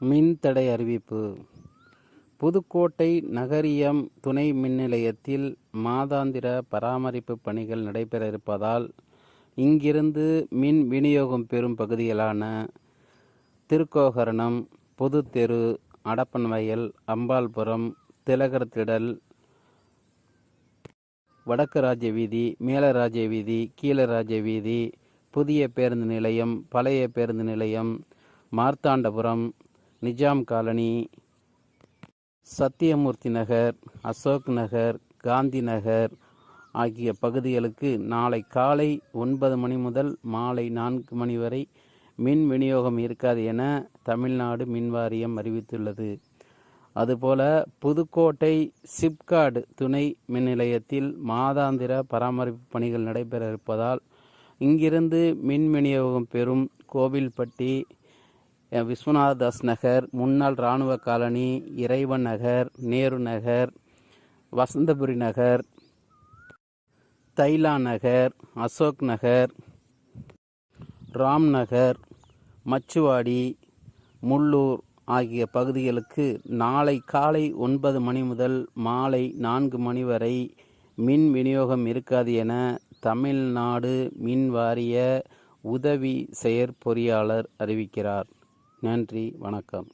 மின்தடை அறிவிப்பு. புதுக்கோட்டை நகரியம் துணை மின் நிலையத்தில் மாதாந்திர பராமரிப்பு பணிகள் நடைபெற இருப்பதால் இங்கிருந்து மின் விநியோகம் பெறும் பகுதிகளான திருக்கோகரணம் புதுத்தெரு அடப்பன்வயல் அம்பாள்புரம் திலகர் திடல் வடக்கு ராஜ்ய வீதி மேலராஜ்ய வீதி கீழராஜ்ய வீதி புதிய பேருந்து நிலையம் பழைய பேருந்து நிலையம் மார்த்தாண்டபுரம் நிஜாம் காலனி சத்தியமூர்த்தி நகர் அசோக் நகர் காந்தி நகர் ஆகிய பகுதிகளுக்கு நாளை காலை ஒன்பது மணி முதல் மாலை நான்கு மணி வரை மின் விநியோகம் இருக்காது என தமிழ்நாடு மின் வாரியம் அறிவித்துள்ளது. அதுபோல புதுக்கோட்டை சிப்காடு துணை மின் நிலையத்தில் மாதாந்திர பராமரிப்பு பணிகள் நடைபெற இருப்பதால் இங்கிருந்து மின் விநியோகம் பெறும் கோவில்பட்டி விஸ்வநாதாஸ் நகர் முன்னாள் இராணுவ காலனி இறைவன் நகர் நேரு நகர் வசந்தபுரி நகர் தைலா நகர் அசோக் நகர் ராம் நகர் மச்சுவாடி முள்ளூர் ஆகிய பகுதிகளுக்கு நாளை காலை ஒன்பது மணி முதல் மாலை நான்கு மணி வரை மின் விநியோகம் இருக்காது என தமிழ்நாடு மின் வாரிய உதவி செயற்பொறியாளர் அறிவிக்கிறார். நன்றி வணக்கம்.